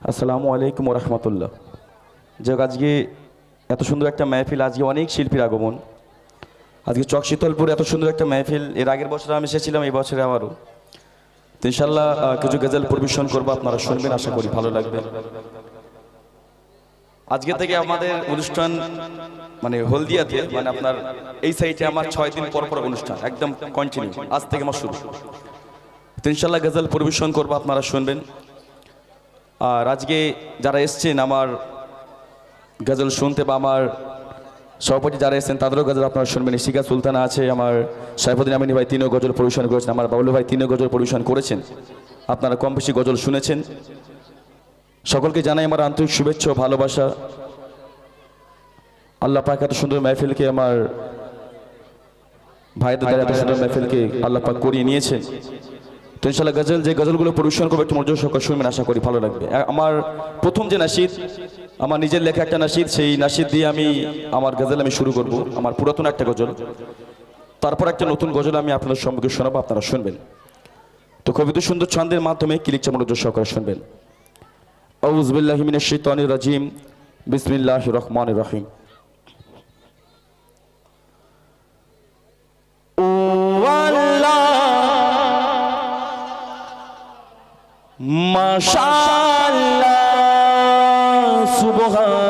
আসসালামু আলাইকুম রহমতুল্লাহ যাক, আজকে এত সুন্দর একটা মেহফিল, আজকে অনেক শিল্পীর আগমন। আজকে চক শীতলপুর এত সুন্দর একটা মেহফিল, এর আগের বছর আমি এসেছিলাম, এই বছরে আমারও। তো ইনশাল্লাহ কিছু গজল পরিবেশন করব, আপনারা শুনবেন, আশা করি ভালো লাগবে। আজকে থেকে আমাদের অনুষ্ঠান মানে হলদিয়াতে মানে আপনার এই সাইডে আমার ছয় দিন পর পর অনুষ্ঠান, একদম কন্টিনিউ আজ থেকে আমার শুরু। তো ইনশাল্লাহ গজল পরিবেশন করব, আপনারা শুনবেন। আর আজকে যারা এসছেন আমার গজল শুনতে বা আমার সভাপতি যারা এসেছেন তাদেরও গজল আপনারা শুনবেন। শিকা সুলতানা আছে, আমার সাইফুদ্দিন আমিনী ভাই তিনিও গজল পরিবেশন করেছেন, আমার বাবলু ভাই তিনিও গজল পরিবেশন করেছেন। আপনারা কম বেশি গজল শুনেছেন। সকলকে জানাই আমার আন্তরিক শুভেচ্ছা ভালোবাসা। আল্লাহ পাক এত সুন্দর মেহফিলকে আমার ভাইদের দ্বারা সুন্দর মেহফিলকে আল্লাহ পাক করিয়ে নিয়েছেন। তো ইনশাল্লাহ গজল, যে গজলগুলো পরিবেশন করবে, একটু মনোযোগ সহকারে শুনবেন, আশা করি ভালো লাগবে। আমার প্রথম যে নাসিদ, আমার নিজের লেখা একটা নাসিদ, সেই নাসিদ দিয়ে আমি, আমার গজল আমি শুরু করব, আমার পুরাতন একটা গজল। তারপর একটা নতুন গজল আমি আপনাদের সম্মুখে শোনাবো, আপনারা শুনবেন। তো কবিতা সুন্দর ছন্দের মাধ্যমে কিলিকটা মনোযোগ সহকারে শুনবেন। আউজবিল্লাহ মিনাশ শাইতানির রাজিম, বিসমিল্লাহির রহমানির রহিম। মাশাআল্লাহ সুবহানাল্লাহ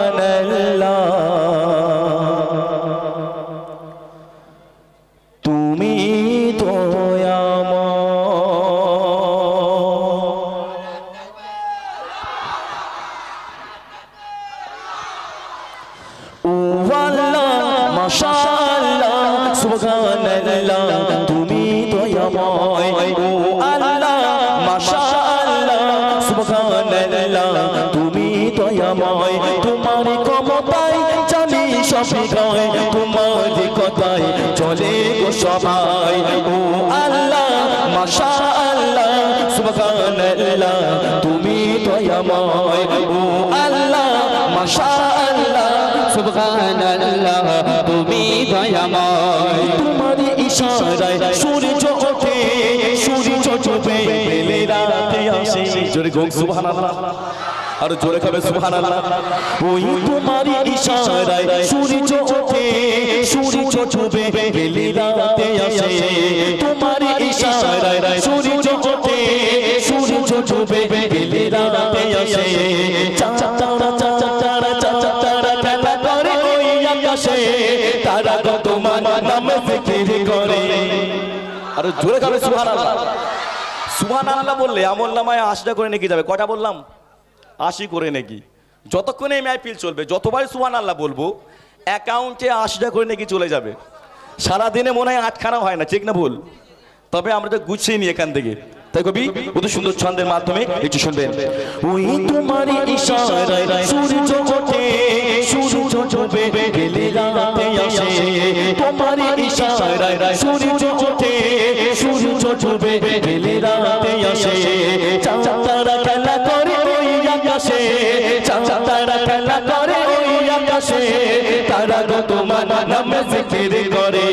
গায় তোমার কথায় চলে গো সবাই। ও আল্লাহ, মাশাআল্লাহ, সুবহানাল্লাহ, তুমি দয়াময়। ও আল্লাহ, মাশাআল্লাহ, সুবহানাল্লাহ, তুমি দয়াময়। তোমার ইশারায় সূর্য ওঠে, সূর্য ডুবে, বেলে রাতে আসে। জোরে গোল, সুবহানাল্লাহ। আর জোরে খাবে সুবহানাল্লাহ? ওই তোমার ইশারায় সূর্য ওঠে, সূর্য ডুবে বেলে রাতে আসে। তোমার ইশারায় সূর্য ওঠে, সূর্য ডুবে বেলে রাতে আসে চাচারা খেলা করে ওই আকাশে। তারা তো তোমার নামে জিকির করে। আর জোরে সুবহানাল্লাহ? সুবহানাল্লাহ বললে আমল নামায় আশিটা করে নাকি যাবে। কটা বললাম? আশি করে নাকি। যতক্ষণে এই মাইপিল চলবে যতবার সুবহানাল্লাহ বলব অ্যাকাউন্টে আশিটা করে নাকি চলে যাবে। সারাদিনে মনে হয় আটখানা হয় না ঠিক না ভুল? তবে আমরা তো গুছিয়ে নিই এখান থেকে। তাই কবি অত সুন্দর ছন্দের মাধ্যমে একটু শুনবেন। ওই তোমার ইশারায় সূর্য ওঠে সূর্য ডুবে গেলে রাতে আসে। তোমার ইশারায় সূর্য ওঠে সূর্য ডুবে গেলে রাতে আসে। চাঁদারা খেলা করে গো তোমার নামে জিকির করে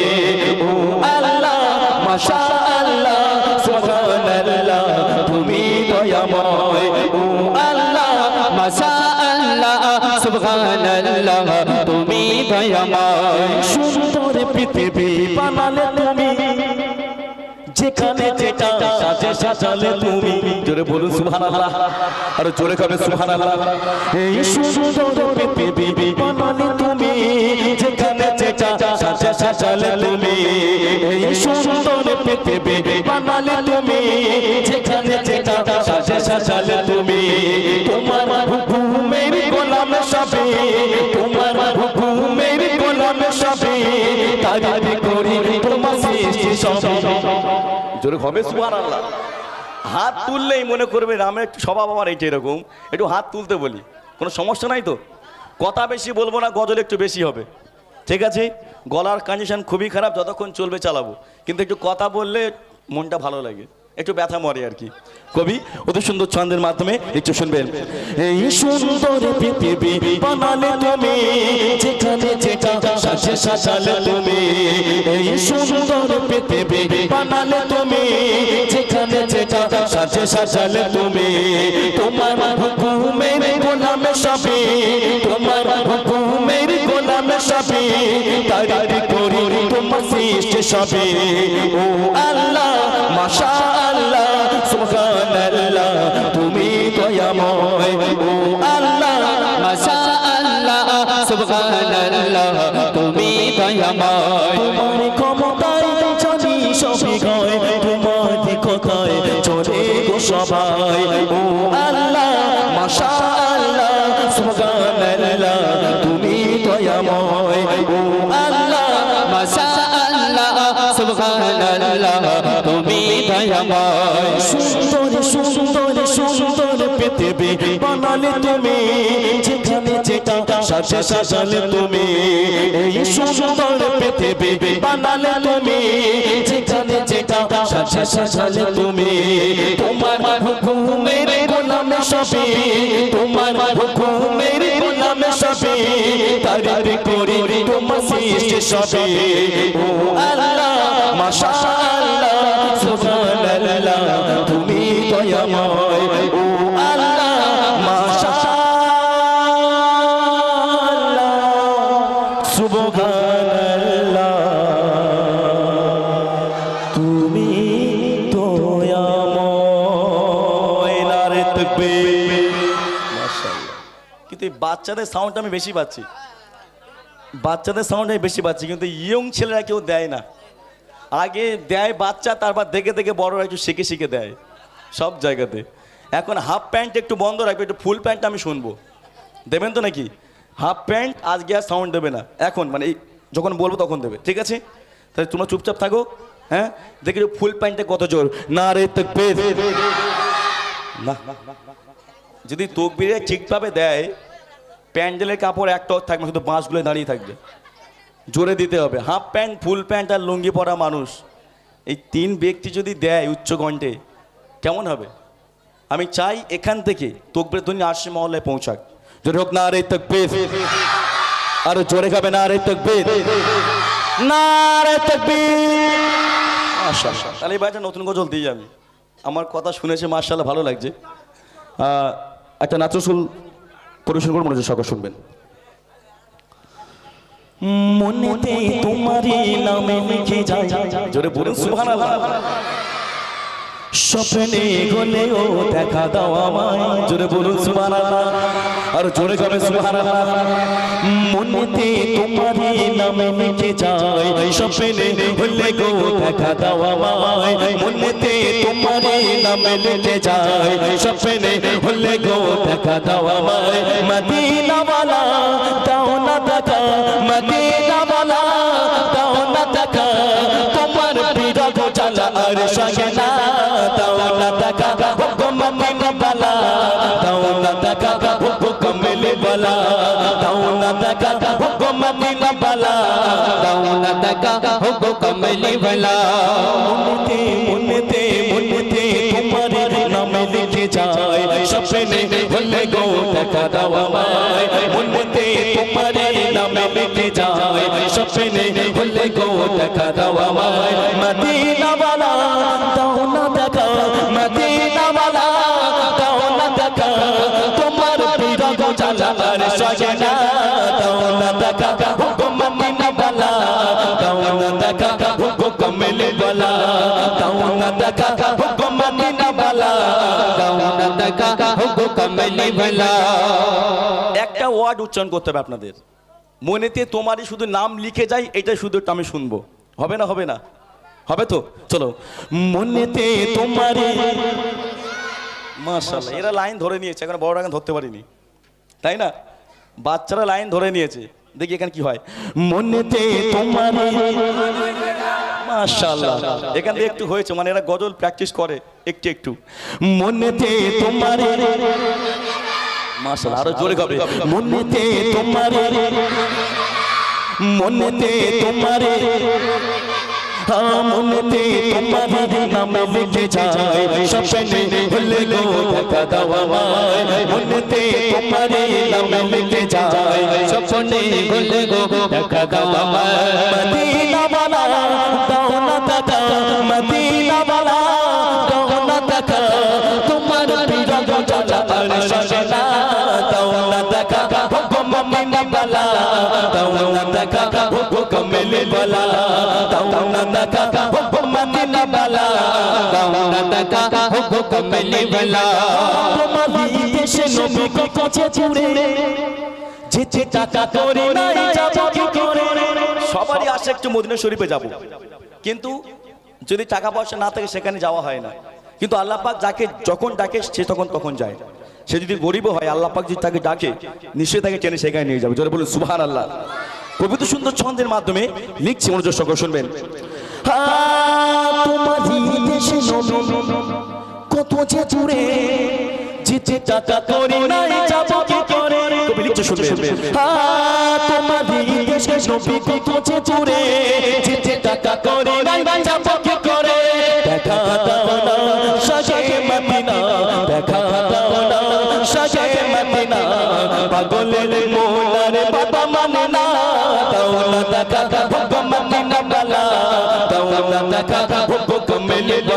ও আল্লাহ মাশাআল্লাহ সুবহানাল্লাহ তুমি দয়াময় ও আল্লাহ মাশাআল্লাহ সুবহানাল্লাহ তুমি দয়াময় সুন্দর পৃথিবী বানালে তুমি যেখানে যেটা সাজে সাজালে তুমি। জোরে বলুন, সুবহানাল্লাহ। আর জোরে কবে, সুবহানাল্লাহ? এই সুন্দর পৃথিবী বানালে তুমি, যেখানে যেটা সাজে সাজালে তুমি। এই সুন্দর পৃথিবী বানালে তুমি, যেখানে যেটা সাজে সাজালে তুমি। তোমার হুকুমের গোলাম সবে, তোমার হুকুমের গোলাম সবে। তারিফ করি তোমার সৃষ্টি সবে। জোরে হবে সুবহানাল্লাহ। হাত তুললেই মনে করবে রামের স্বভাব আমার এইটা এরকম। একটু হাত তুলতে বলি। কোনো সমস্যা নাই তো? কথা বেশি বলব না, গজল একটু বেশি হবে। ঠিক আছে? গলার কন্ডিশন খুবই খারাপ, যতক্ষণ চলবে চালাবো। কিন্তু একটু কথা বললে মনটা ভালো লাগে। একটু ব্যথা মরে আর কি। কবি, অতি সুন্দর ছন্দের মাধ্যমে একটু শুনবেন। এই সুন্দর পৃথিবী বানালে তুমি, যেখানে যেটা সাজে সাজালে তুমি, এই সুন্দর পৃথিবী সাজে সাজালে তুমি। তোমার হুকুমের গোলামে সবে তোমার হুকুমের গোলামে সবে তারিফ করি তোমার সৃষ্টি সবে ও আল্লাহ মাশা আল্লাহ সুবহানাল্লাহ, তুমি দয়াময়। ও আল্লাহ মাশা আল্লাহ সুবহানাল্লাহ, তুমি দয়াময়। সবাই ও আল্লাহ মাশা আল্লাহ সুবহানাল্লাহ তুমি দয়াময় ও আল্লাহ মাশা আল্লাহ সুবহানাল্লাহ তুমি দয়াময় সুন্দর সুন্দর সুন্দর পৃথিবী বানালে তুমি, যেখানে যেটা সাজে সাজালে তুমি। এই সুন্দর পৃথিবী বানালে তুমি, যেখানে যেটা সাজে সাজালে তুমি। তোমার হুকুমের গোলামে সবে তোমার হুকুমের গোলামে সবে তারিফ করি তোমার সবে ও আল্লাহ, মাশাআল্লাহ সুবহানাল্লাহ তুমি দয়াময়। তুমি কিন্তু বাচ্চাদের সাউন্ড আমি বেশি পাচ্ছি। বাচ্চাদের সাউন্ড আমি বেশি পাচ্ছি, কিন্তু ইয়ং ছেলেরা কেউ দেয় না। আগে দেয় বাচ্চা, তারপর দেখে দেখে বড়রা একটু শিখে শিখে দেয়। সব জায়গাতে। এখন হাফ প্যান্ট একটু বন্ধ রাখবে, একটু ফুল প্যান্ট আমি শুনব। দেবেন তো নাকি? হাফ প্যান্ট আজকে আর সাউন্ড দেবে না। এখন মানে যখন বলব তখন দেবে, ঠিক আছে? তাহলে তোমরা চুপচাপ থাকো হ্যাঁ? দেখি ফুল প্যান্টে কত জোর। না রে তকবীর। না। যদি তকবিরে ঠিকভাবে দেয়, প্যান্ডেলের কাপড় একটা থাকবে শুধু বাঁশগুলো দাঁড়িয়ে থাকবে। জোরে দিতে হবে। হাফ প্যান্ট, ফুল প্যান্ট আর লুঙ্গি পরা মানুষ। এই তিন ব্যক্তি যদি দেয় উচ্চ কণ্ঠে, কেমন হবে? আমি চাই এখান থেকে তকবের ধ্বনি আশি মহলে পৌঁছাক। জোরে হোক না রে তকবীর। আরও জোরে খাবে না রে তকবীর। না রে তকবীর মাশাআল্লাহ। তাহলে একটা নতুন গজল দিয়ে যাবে আমার কথা শুনেছে মার্শাল্লাহ ভালো লাগছে। একটা নাচসুল পরিবেশন করে মনে হচ্ছে সকল শুনবেন। মনেতে তোমারই নামে লিখে যায় জোরে বলুন, সুবহানাল্লাহ। স্বপ্নে গলেও দেখা দাও আমায়। জোরে বলুন, সুবহানাল্লাহ। আর জোরে গাবে, সুবহানাল্লাহ। মনেতে তোমারই নামে লিখে যায় স্বপ্নে হলে গো দেখা দাও আমায়। মনেতে তোমারই নামে লিখে যায় স্বপ্নে হলে গো দেখা দাও আমায়। মদিনা वाला দাও না মদিনা বলা দাও না টাকা তোমার বিরহ জ্বালা আর সহে না। দাও না টাকা হুকুম মদিনা বলা। দাও না টাকা হুকুম মিলে বলা। দাও না টাকা হুকুম মদিনা বলা। দাও না টাকা হুকুম মিলে বলা। হোসেনে হলে গো, দেখা দাও আমায় মদিনা বালা, দাও না দেখা, মদিনা বালা, দাও না দেখা। তোমার বিরগ জালার সজনা, দাও না দেখা গো মদিনা বালা, দাও না দেখা গো কমল বালা দাও না দেখা গো মদিনা বালা, দাও না দেখা গো কমল বালা একটা ওয়ার্ড উচ্চারণ করতে হবে আপনাদের। মনেতে তোমারই শুধু নাম লিখে যাই এটা শুধু আমি শুনব। হবে না হবে না? হবে তো? চলো। মনেতে তোমারই মাশাআল্লাহ, এরা লাইন ধরে নিয়েছে, এখন বড়রা এখন ধরতে পারিনি? তাই না? বাচ্চারা লাইন ধরে নিয়েছে। দেখি এখানে কি হয়। মনেতে তোমারই মাশাআল্লাহ। এখান থেকে একটু হয়েছে মানে এরা গজল প্র্যাকটিস করে, একটু একটু। মনেতে তোমারই মাশাআল্লাহ আরও জোরে গাবে। মনেতে তোমার মনেতে তোমার মনেতে তোমার নাম লিখে যায়। স্বপ্নে ভুলে গো দেখা দাও আমায়। মনেতে তোমার নাম লিখে যায়। স্বপ্নে ভুলে গো দেখা দাও আমায়। বালা দাও না দাদা গো মদিনা বালা দাও না দেখা হো কমলি ভলা তোমার দেশে নবী কাছে ছুড়ে যেতে টাকা করে নাই যাব কি করে? সবারই আসে একটু মদিনা শরীফে যাব। কিন্তু যদি টাকা পয়সা না থাকে সেখানে যাওয়া হয় না। কিন্তু আল্লাহ পাক যাকে যখন ডাকে সে তখন তখন যায়। সে যদি গরিব হয় আল্লাহ পাক যদি তাকে ডাকে নিশ্চয়ই তাকে টেনে সেখানে নিয়ে যাবে। জোরে বলুন সুবহান আল্লাহ কবিতা সুন্দর ছন্দের মাধ্যমে লিখছি মনোযোগ সকল শুনবেন। কত যে দূরে যেতে টাকা করে নাই যাব কি করে? কবি লিখছে শুনবেন। তোমারই দেশে নবী কত যে দূরে যেতে টাকা করে নাই যাব কি করে?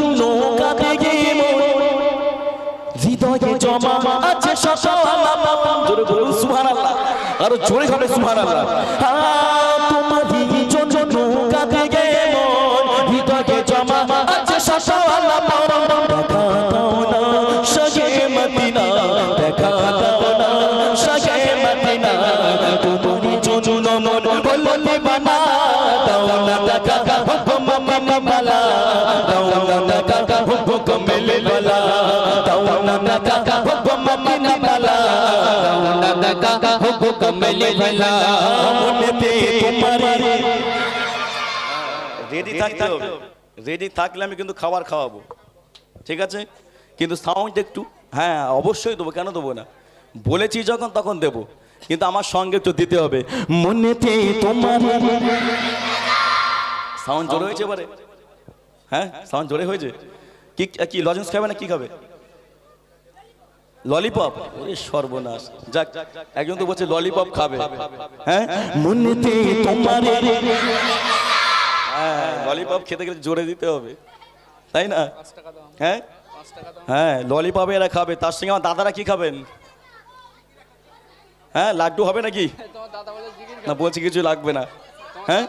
জন্য কাঁদে গে মন হৃদয়ে জমা আছে সকাল জোরে বলুন সুবহানাল্লাহ আর জোরে হবে সুবহানাল্লাহ রেডি থাকতে রেডি থাকলে আমি কিন্তু খাবার খাওয়াবো। ঠিক আছে? কিন্তু সাউন্ড একটু হ্যাঁ অবশ্যই দেবো। কেন দেবো না? বলেছি যখন, তখন দেবো। কিন্তু আমার সঙ্গে একটু দিতে হবে। মনেতে তোমার সাউন্ড জোরে হয়েছে এবারে? হ্যাঁ? সাউন্ড জোরে হয়েছে? কি কি, লজেন্স খাবে না কি খাবে? ললিপপ ওরে সর্বনাশ। যাক একজন তো বলছে ললিপপ খাবে। হ্যাঁ? মনেতে তোমার হ্যাঁ ললিপপ খেতে গেলে জোরে দিতে হবে। তাই না? হ্যাঁ? হ্যাঁ ললিপপ এরা খাবে। তার সঙ্গে আমার দাদারা কি খাবেন? হ্যাঁ লাড্ডু হবে নাকি? না বলছি কিছু লাগবে না। হ্যাঁ?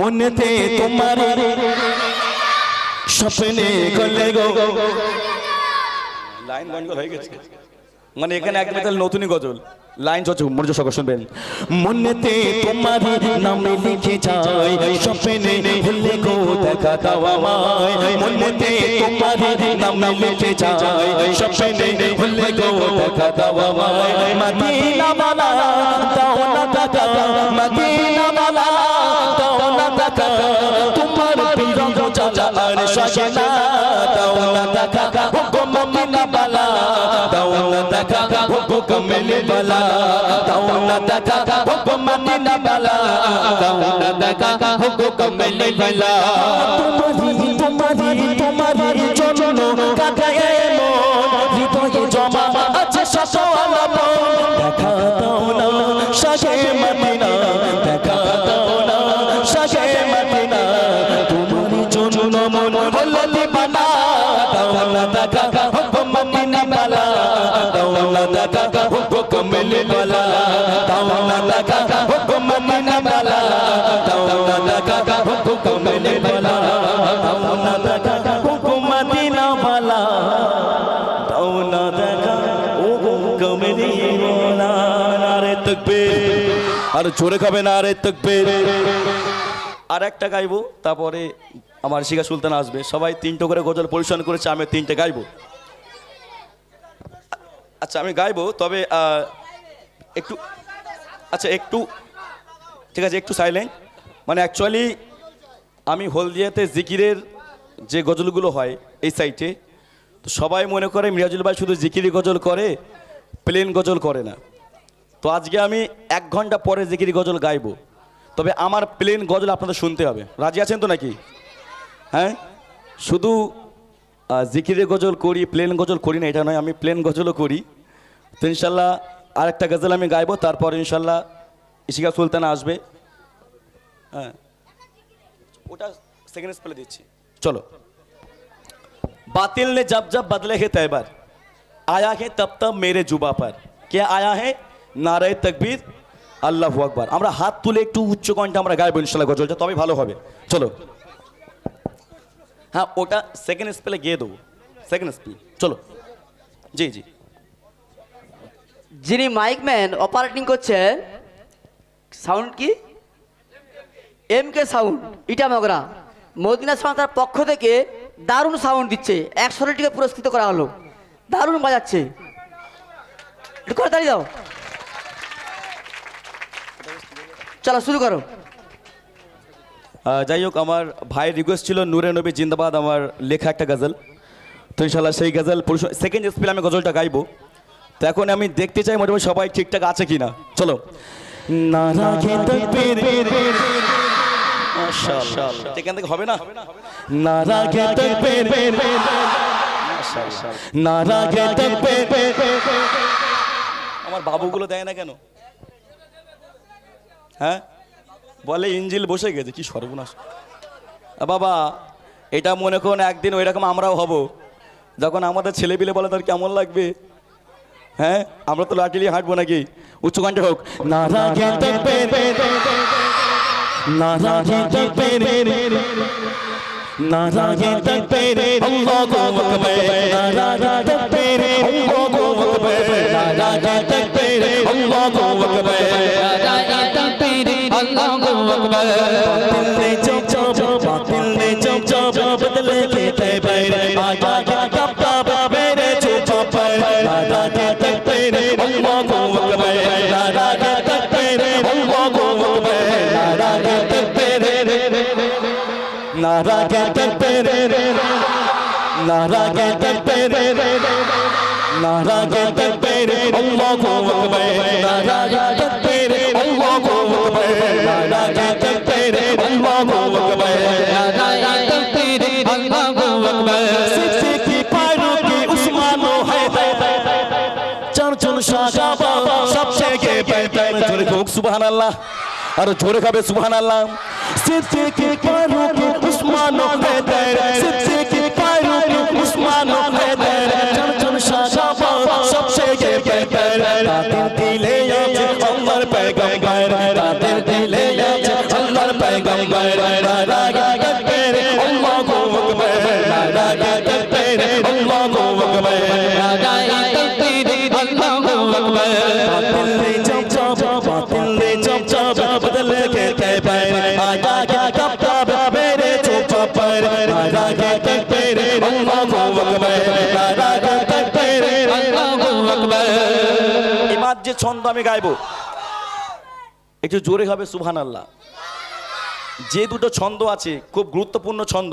মনেতে তোমার স্বপ্নে গলে গো। লাইন গন্ডগোল হয়ে গেছে। মানে এখানে একদম তাহলে নতুনই গজল। লাইন চলছে মনোযোগ সহকারে শুনবেন। মনেতে তোমার নাম লিখে যায় স্বপ্নে ভুলে গো দেখা দাও আমায়। মনেতে তোমার নাম লিখে যায় স্বপ্নে ভুলে গো দেখা দাও আমায়। মদিনা বালা দাও না দাদা মদিনা দাদা গো কমলে বালা দাও না দাদা গো মদিনা বালা দাও না দেখা হো কমলি ভলা তোমারি তোমারি তোমারি জন্য কাটায় মন হৃদয়ে জমা আছে সকাল দেখা দাও না সাজে মদিনা দেখা দাও না সাজে মদিনা তোমারি জন্য মন হলো দিবানা দাও না দেখা হো মদিনা বালা দাও না দেখা বেলে বলা দাও না লাগা হুকুম মানা বলা দাও না হুকুম না হুকুম না হুকুম নারে তাকবীর আর জোরে খাবে না আরে তাকবীর আর একটা গাইবো তারপরে আমার শিখা সুলতান আসবে সবাই তিনটে করে গজল পরিশ্রম করেছে আমি তিনটে গাইবো আচ্ছা আমি গাইবো, তবে একটু আচ্ছা একটু ঠিক আছে একটু সাইলেন্ট মানে অ্যাকচুয়ালি আমি হলদিয়াতে জিকিরের যে গজলগুলো হয় এই সাইটে তো সবাই মনে করে মিরাজুল ভাই শুধু জিকিরি গজল করে প্লেন গজল করে না। তো আজকে আমি এক ঘণ্টা পরে জিকিরি গজল গাইবো। তবে আমার প্লেন গজল আপনাদের শুনতে হবে। রাজি আছেন তো নাকি? হ্যাঁ? শুধু আহ, জিকিরের গজল করি প্লেন গজল করি না এটা নয় আমি প্লেন গজলও করি। তো ইনশাল্লাহ আরেকটা গজল আমি গাইবো তারপর ইনশাল্লাহ ইশিকা সুলতানা আসবে হ্যাঁ ওটা সেকেন্ড স্পেলে দিচ্ছি চলো बातिल ने जब जब बदले है तैबर आया है तब तब मेरे जुबा पर क्या आया है নারে তকবীর আল্লাহু আকবার আমরা হাত তুলে একটু উচ্চ কণ্ঠে আমরা গাইবো ইনশাল্লাহ গজলটা তবে ভালো হবে চলো হ্যাঁ ওটা সেকেন্ড স্পেলে গিয়ে দেবো সেকেন্ড স্পেল চলো জি জি যিনি মাইকম্যান অপারেটিং করছেন সাউন্ড কি? এম কে সাউন্ড, ইটা মগরা। মদিনা সংস্থার পক্ষ থেকে দারুণ সাউন্ড দিচ্ছে। একশো টিকে পুরস্কৃত করা হলো। দারুণ বাজাচ্ছে। করে দাঁড়িয়ে দাও চলো, শুরু করো। যাই হোক, আমার ভাইয়ের রিকোয়েস্ট ছিল নূরে নবী জিন্দাবাদ, আমার লেখা একটা গজল। তো ইনশাল্লাহ সেই গজল সেকেন্ড স্পেলে আমি গজলটা গাইবো। তো এখন আমি দেখতে চাই মোটামুটি সবাই ঠিকঠাক আছে কিনা চলো এখান থেকে হবে না নারা নারা আমার বাবুগুলো দেয় না কেন হ্যাঁ বলে ইঞ্জিল বসে গেছে কি সর্বনাশ আ বাবা এটা মনে করুন একদিন ওই রকম আমরাও হব যখন আমাদের ছেলে পিলে বলে তার কেমন লাগবে হ্যাঁ আমরা তো লাঠিলি হাঁটবো নাকি উচ্চ কণ্ঠে হোক নারা কে তকবীর নারা কে তকবীর নারা কে তকবীর আল্লাহু আকবার নারা কে তকবীর আল্লাহু আকবার নারা কে তকবীর আল্লাহু আকবার बातिल ने चुप चुप बातिल ने चुप चुप बदले के तैबर आजा क्या कब कब मेरे चुप चुप राजा के तक तेरे अल्लाह को अकबर राजा के तक तेरे अल्लाह को अकबर राजा के तक तेरे नारा के तक तेरे नारा के तक तेरे नारा के तक तेरे अल्लाह को अकबर नारा के तक तेरे अल्लाह को अकबर नारा के तक तेरे अल्लाह को अकबर প্রশংসা গাবো সব থেকে বেটার জোরে হোক সুবহানাল্লাহ। আর জোরে খাবে, সুবহানাল্লাহ। সিদ্দিক ফারুক উসমান হেদায়ের সিদ্দিক ফারুক উসমান হেদায়ের প্রশংসা গাবো সব থেকে বেটার তাদের দিলে আছে আল্লাহর পয়গম্বর, তাদের দিলে আছে আল্লাহর পয়গম্বর। রাগা ছন্দ আমি গাইবো। একটু জোরে হবে সুবহান আল্লাহ যে দুটো ছন্দ আছে খুব গুরুত্বপূর্ণ ছন্দ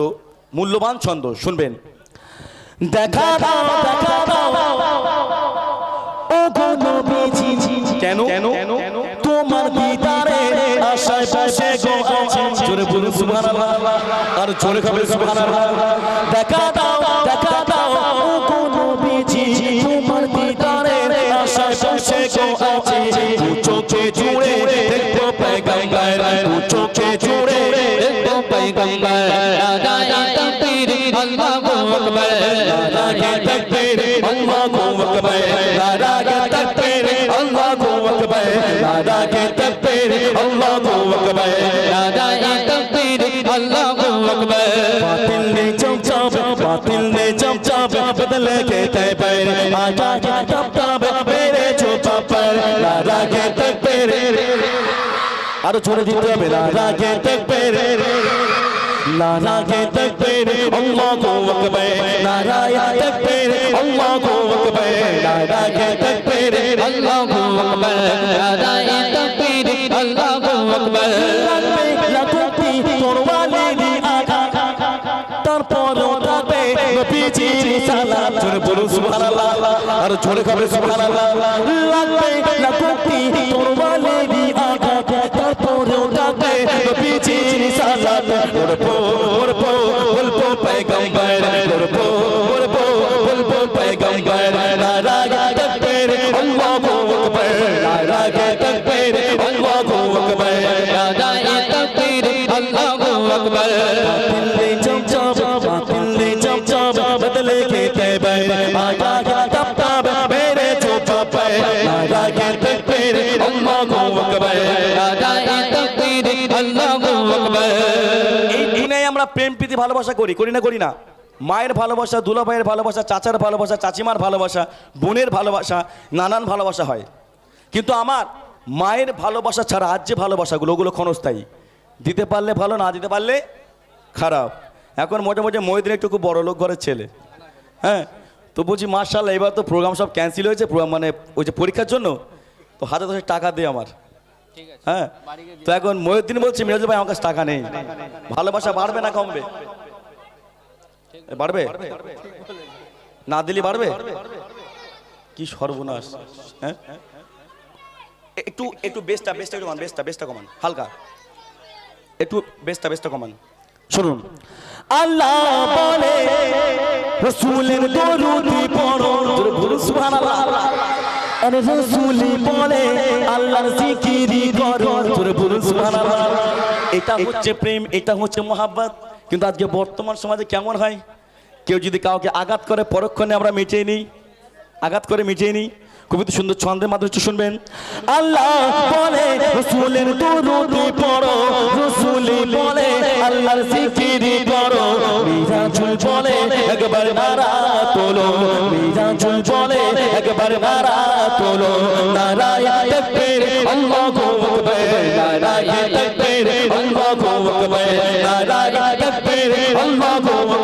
মূল্যবান ছন্দ শুনবেন। দেখা দাও দেখা দাও। ও গো নবীজি কেন? কেন? তোমার দিদারে আশায় বসে গো জোরে বলুন সুবহানাল্লাহ। আর জোরে খাবে সুবহানাল্লাহ। দেখা দাও দেখা দাও। দেখবো পয়গম্বর नारा के तकबीर अल्लाह को अकबर नारा के तकबीर अल्लाह को अकबर नारा के तकबीर अल्लाह को अकबर बातिल ने जब जब बातिल ने जब जब बदल के तैबर आजा क्या तब तब मेरे আরো জোরে দিতে হবে নারাকে তাকবীর নারাকে তাকবীর আল্লাহু আকবার। নারায়ে তাকবীর আল্লাহু আকবার। নারাকে তাকবীর আল্লাহু আকবার। নারায়ে তাকবীর আল্লাহু আকবার। লাখোটি তরবারি আগা তারপরও তাবে নবীজির সালাম। জোরে বলুন সুবহানাল্লাহ। আর জোরে খাবে সুবহানাল্লাহ? লাগবে লাখোটি তরবারি আগা তারপরও তাবে নবীজির সালাম পড়ব প্রেম প্রীতি ভালোবাসা করি করি না করি না। মায়ের ভালোবাসা দুলা ভাইয়ের ভালোবাসা, চাচার ভালোবাসা, চাচিমার ভালোবাসা, বোনের ভালোবাসা, নানান ভালোবাসা হয়। কিন্তু আমার মায়ের ভালোবাসা ছাড়া আজ যে ভালোবাসাগুলো, ওগুলো ক্ষণস্থায়ী। দিতে পারলে ভালো, না দিতে পারলে খারাপ। এখন মোটামুটি মহিদিন একটু খুব বড় লোক ঘরের ছেলে। হ্যাঁ তো বলছি মার্শাল্লাহ এবার তো প্রোগ্রাম সব ক্যান্সেল হয়েছে প্রোগ্রাম মানে ওই যে পরীক্ষার জন্য, তো হাতে দশে টাকা দে আমার। হ্যাঁ। তো এখন মহিউদ্দিন বলছি মিরাজ ভাই আমার কাছে টাকা নেই। ভালোবাসা বাড়বে না কমবে? বাড়বে? না দিলি বাড়বে? কি সর্বনাশ হ্যাঁ? একটু একটু বেস্টটা বেস্টটা একটু কমান বেস্টটা বেস্টটা কমান হালকা। একটু বেস্টটা বেস্টটা কমান। শুনুন। আল্লাহ বলে রসুলের দরুদি পড়ো। রসুলি বলে, আল্লাহর জোরে বলুন, সুবহানাল্লাহ। এটা হচ্ছে প্রেম, এটা হচ্ছে মোহাব্বত। কিন্তু আজকে বর্তমান সমাজে কেমন হয়? কেউ যদি কাউকে আঘাত করে, পরক্ষণে আমরা মিটিয়ে নিই। আঘাত করে মিটিয়ে নিই। খুবই তো সুন্দর ছন্দের মাধ্যমে শুনবেন। আল্লাহ বলে, রসুলের দরুদি পড়ো রসুলি বলে, আল্লাহর জিকিরি করো। মিরাজুল বলে, একবার নারা তোলো। মিরাজুল বলে, একবার নারা তোলো। নারায় তাকবীর, আল্লাহু আকবার। নারায় তাকবীর, আল্লাহু আকবার। নারায় তাকবীর, আল্লাহু আকবার।